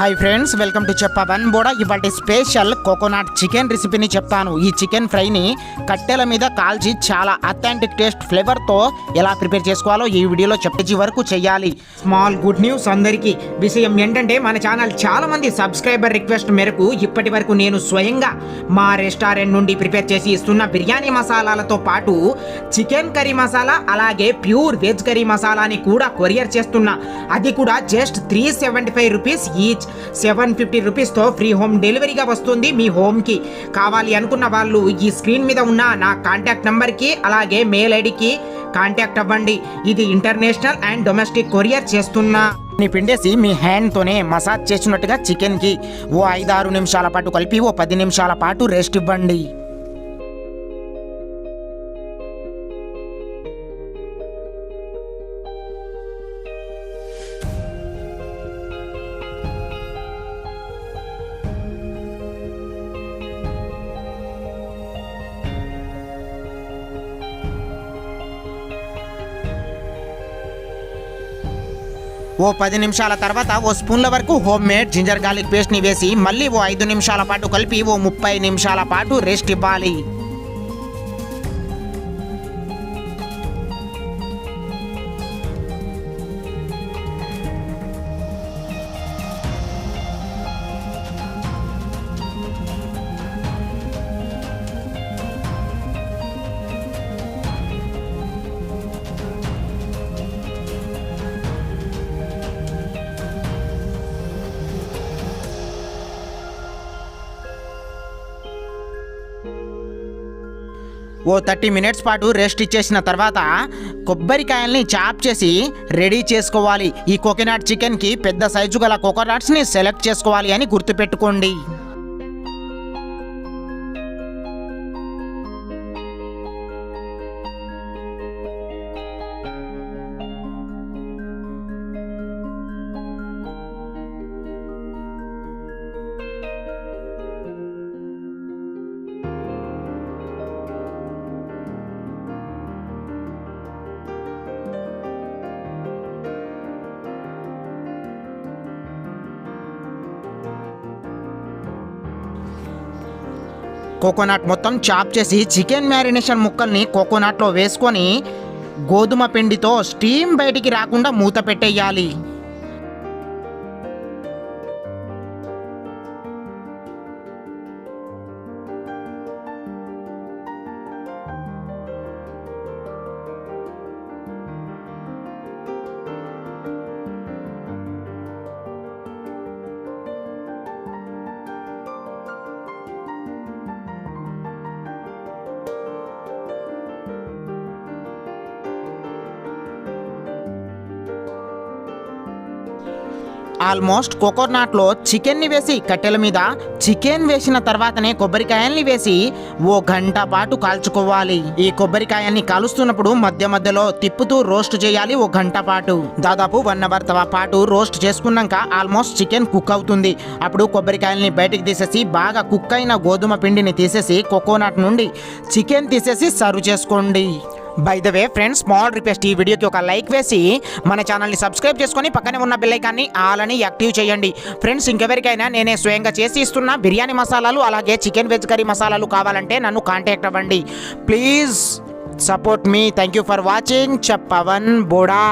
Hi friends welcome to చెప్పవన్ బోడా ఇవాటి స్పెషల్ కోకోనట్ చికెన్ రెసిపీని చెప్తాను. ఈ చికెన్ ఫ్రైని కట్టెల మీద కాల్చి చాలా అథెంటిక్ టేస్ట్ ఫ్లేవర్తో ఎలా ప్రిపేర్ చేసుకోవాలో ఈ వీడియోలో చెప్పేసి వరకు చేయాలి స్మాల్ గుడ్ న్యూస్ అందరికీ. విషయం ఏంటంటే మన ఛానల్ చాలా మంది సబ్స్క్రైబర్ రిక్వెస్ట్ మేరకు ఇప్పటి వరకు నేను స్వయంగా మా రెస్టారెంట్ నుండి ప్రిపేర్ చేసి ఇస్తున్న బిర్యానీ మసాలాలతో పాటు చికెన్ కర్రీ మసాలా అలాగే ప్యూర్ వెజ్ కర్రీ మసాలాని కూడా కొరియర్ చేస్తున్నా. అది కూడా just three seventy five rupees each seven fifty రూపీస్తో free home డెలివరీగా వస్తుంది మీ హోమ్కి. కావాలి అనుకున్న వాళ్ళు ఈ స్క్రీన్ మీద ఉన్న నా కాంటాక్ట్ నెంబర్కి అలాగే మెయిల్ ఐడికి కాంటాక్ట్ అవ్వండి. ఇది ఇంటర్నేషనల్ అండ్ డొమెస్టిక్ కొరియర్ చేస్తున్నా ని పిండేసి మీ హ్యాండ్తోనే మసాజ్ చేసినట్టుగా చికెన్కి ఓ ఐదారు నిమిషాల పాటు కలిపి ఓ పది నిమిషాల పాటు రెస్ట్ ఇవ్వండి. ఓ పది నిమిషాల తర్వాత ఓ స్పూన్ల వరకు హోమ్ మేడ్ జింజర్ గార్లిక్ పేస్ట్ని వేసి మళ్ళీ ఓ ఐదు నిమిషాల పాటు కలిపి ఓ ముప్పై నిమిషాల పాటు రెస్ట్ ఇవ్వాలి. ఓ థర్టీ మినిట్స్ పాటు రెస్ట్ ఇచ్చేసిన తర్వాత కొబ్బరికాయల్ని చాప్ చేసి రెడీ చేసుకోవాలి. ఈ కోకోనట్ చికెన్కి పెద్ద సైజు గల కోకోనట్స్ని సెలెక్ట్ చేసుకోవాలి అని గుర్తుపెట్టుకోండి. కోకోనట్ మొత్తం చాప్ చేసి చికెన్ మ్యారినేషన్ ముక్కల్ని కోకోనట్లో వేసుకొని గోధుమ పిండితో స్టీమ్ బయటికి రాకుండా మూత పెట్టేయాలి. ఆల్మోస్ట్ కోకోనట్లో చికెన్ని వేసి కట్టెల మీద చికెన్ వేసిన తర్వాతనే కొబ్బరికాయల్ని వేసి ఓ గంట పాటు కాల్చుకోవాలి. ఈ కొబ్బరికాయల్ని కాలుస్తున్నప్పుడు మధ్య మధ్యలో తిప్పుతూ రోస్ట్ చేయాలి ఓ గంట పాటు. దాదాపు వన్ అవర్ పాటు రోస్ట్ చేసుకున్నాక ఆల్మోస్ట్ చికెన్ కుక్ అవుతుంది. అప్పుడు కొబ్బరికాయల్ని బయటికి తీసేసి బాగా కుక్ అయిన గోధుమ పిండిని తీసేసి కోకోనట్ నుండి చికెన్ తీసేసి సర్వ్ చేసుకోండి. By the way friends small request ఈ వీడియోకి ఒక లైక్ వేసి మన ఛానల్ని సబ్స్క్రైబ్ చేసుకొని పక్కనే ఉన్న బిల్లైకాన్ని ఆలని యాక్టివ్ చేయండి. ఫ్రెండ్స్ ఇంకెవరికైనా నేనే స్వయంగా చేసి ఇస్తున్న. బిర్యానీ మసాలాలు అలాగే చికెన్ వెజ్ కర్రీ మసాలాలు కావాలంటే నన్ను కాంటాక్ట్ అవ్వండి. ప్లీజ్ సపోర్ట్ మీ థ్యాంక్ యూ ఫర్ వాచింగ్ చెప్పవన్ బోడా